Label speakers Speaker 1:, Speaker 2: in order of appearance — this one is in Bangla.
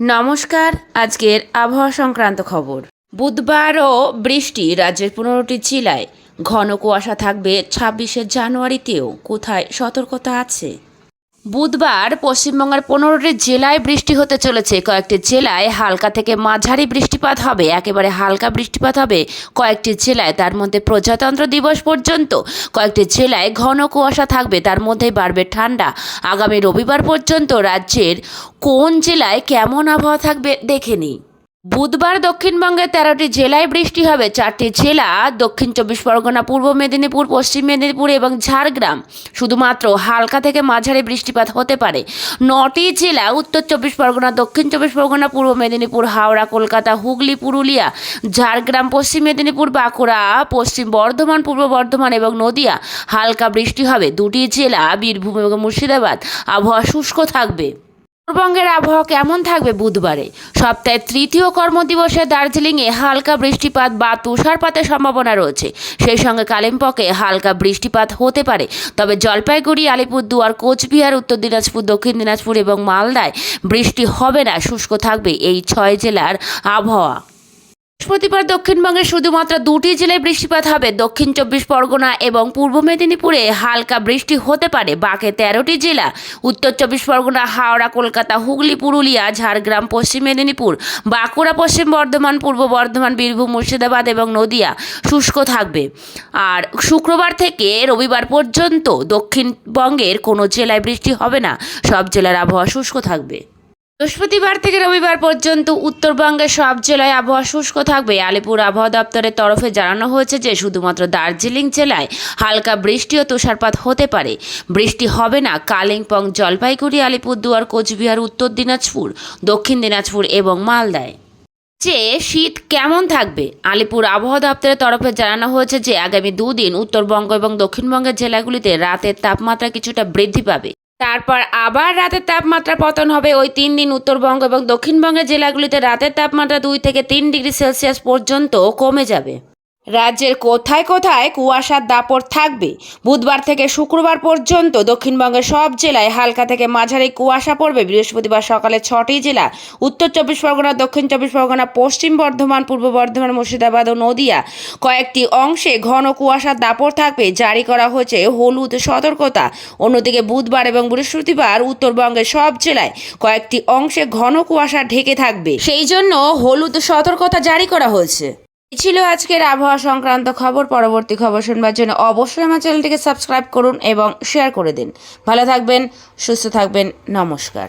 Speaker 1: নমস্কার, আজকের আবহাওয়া সংক্রান্ত খবর। বুধবারও বৃষ্টি রাজ্যের পনেরোটি জেলায়। ঘন কুয়াশা থাকবে ছাব্বিশে জানুয়ারিতেও। কোথায় সতর্কতা আছে? বুধবার পশ্চিমবঙ্গের পনেরোটি জেলায় বৃষ্টি হতে চলেছে। কয়েকটি জেলায় হালকা থেকে মাঝারি বৃষ্টিপাত হবে। একেবারে হালকা বৃষ্টিপাত হবে কয়েকটি জেলায়। তার মধ্যে প্রজাতন্ত্র দিবস পর্যন্ত কয়েকটি জেলায় ঘন কুয়াশা থাকবে। তার মধ্যেই বাড়বে ঠান্ডা। আগামী রবিবার পর্যন্ত রাজ্যের কোন জেলায় কেমন আবহাওয়া থাকবে দেখে নিই। বুধবার দক্ষিণবঙ্গের তেরোটি জেলায় বৃষ্টি হবে, চারটি জেলা দক্ষিণ চব্বিশ পরগনা, পূর্ব মেদিনীপুর, পশ্চিম মেদিনীপুর এবং ঝাড়গ্রাম। শুধুমাত্র হালকা থেকে মাঝারি বৃষ্টিপাত হতে পারে। নটি জেলা, উত্তর চব্বিশ পরগনা, দক্ষিণ চব্বিশ পরগনা, পূর্ব মেদিনীপুর, হাওড়া, কলকাতা, হুগলি, পুরুলিয়া, ঝাড়গ্রাম, পশ্চিম মেদিনীপুর, বাঁকুড়া, পশ্চিম বর্ধমান, পূর্ব বর্ধমান এবং নদিয়া হালকা বৃষ্টি হবে। দুটি জেলা, বীরভূম এবং মুর্শিদাবাদ, আবহাওয়া শুষ্ক থাকবে। উত্তরবঙ্গের আবহাওয়া কেমন থাকবে বুধবারে? সপ্তাহের তৃতীয় কর্মদিবসে দার্জিলিংয়ে হালকা বৃষ্টিপাত বা তুষারপাতের সম্ভাবনা রয়েছে। সেই সঙ্গে কালিম্পকে হালকা বৃষ্টিপাত হতে পারে। তবে জলপাইগুড়ি, আলিপুরদুয়ার, কোচবিহার, উত্তর দিনাজপুর, দক্ষিণ দিনাজপুর এবং মালদায় বৃষ্টি হবে না। শুষ্ক থাকবে এই ছয় জেলার আবহাওয়া। বৃহস্পতিবার দক্ষিণবঙ্গে শুধুমাত্র দুটি জেলায় বৃষ্টিপাত হবে। দক্ষিণ চব্বিশ পরগনা এবং পূর্ব মেদিনীপুরে হালকা বৃষ্টি হতে পারে। বাকি তেরোটি জেলা, উত্তর চব্বিশ পরগনা, হাওড়া, কলকাতা, হুগলি, পুরুলিয়া, ঝাড়গ্রাম, পশ্চিম মেদিনীপুর, বাঁকুড়া, পশ্চিম বর্ধমান, পূর্ব বর্ধমান, বীরভূম, মুর্শিদাবাদ এবং নদিয়া শুষ্ক থাকবে। আর শুক্রবার থেকে রবিবার পর্যন্ত দক্ষিণবঙ্গের কোনো জেলায় বৃষ্টি হবে না। সব জেলার আবহাওয়া শুষ্ক থাকবে। বৃহস্পতিবার থেকে রবিবার পর্যন্ত উত্তরবঙ্গের সব জেলায় আবহাওয়া শুষ্ক থাকবে। আলিপুর আবহাওয়া দপ্তরের তরফে জানানো হয়েছে যে, শুধুমাত্র দার্জিলিং জেলায় হালকা বৃষ্টি ও তুষারপাত হতে পারে। বৃষ্টি হবে না। কালিম্পং, জলপাইগুড়ি, আলিপুরদুয়ার, কোচবিহার, উত্তর দিনাজপুর, দক্ষিণ দিনাজপুর এবং মালদায়। যে, শীত কেমন থাকবে? আলিপুর আবহাওয়া দপ্তরের তরফে জানানো হয়েছে যে, আগামী দুদিন উত্তরবঙ্গ এবং দক্ষিণবঙ্গের জেলাগুলিতে রাতের তাপমাত্রা কিছুটা বৃদ্ধি পাবে। তারপর আবার রাতের তাপমাত্রা পতন হবে ওই তিন দিন উত্তরবঙ্গ এবং দক্ষিণবঙ্গের জেলাগুলিতে রাতের তাপমাত্রা দুই থেকে তিন ডিগ্রি সেলসিয়াস পর্যন্ত কমে যাবে। রাজ্যের কোথায় কোথায় কুয়াশার দাপট থাকবে? বুধবার থেকে শুক্রবার পর্যন্ত দক্ষিণবঙ্গের সব জেলায় হালকা থেকে মাঝারি কুয়াশা পড়বে। বৃহস্পতিবার সকালে ছটি জেলা, উত্তর চব্বিশ পরগনা, দক্ষিণ চব্বিশ পরগনা, পশ্চিম বর্ধমান, পূর্ব বর্ধমান, মুর্শিদাবাদ ও নদিয়া। কয়েকটি অংশে ঘন কুয়াশার দাপট থাকবে। জারি করা হয়েছে হলুদ সতর্কতা। অন্যদিকে বুধবার এবং বৃহস্পতিবার উত্তরবঙ্গের সব জেলায় কয়েকটি অংশে ঘন কুয়াশা ঢেকে থাকবে। সেই জন্য হলুদ সতর্কতা জারি করা হয়েছে। ছিল আজকের আবহাওয়া সংক্রান্ত খবর। পরবর্তী খবর শুনবার জন্য অবশ্যই আমার চ্যানেলটিকে সাবস্ক্রাইব করুন এবং শেয়ার করে দিন। ভালো থাকবেন, সুস্থ থাকবেন, নমস্কার।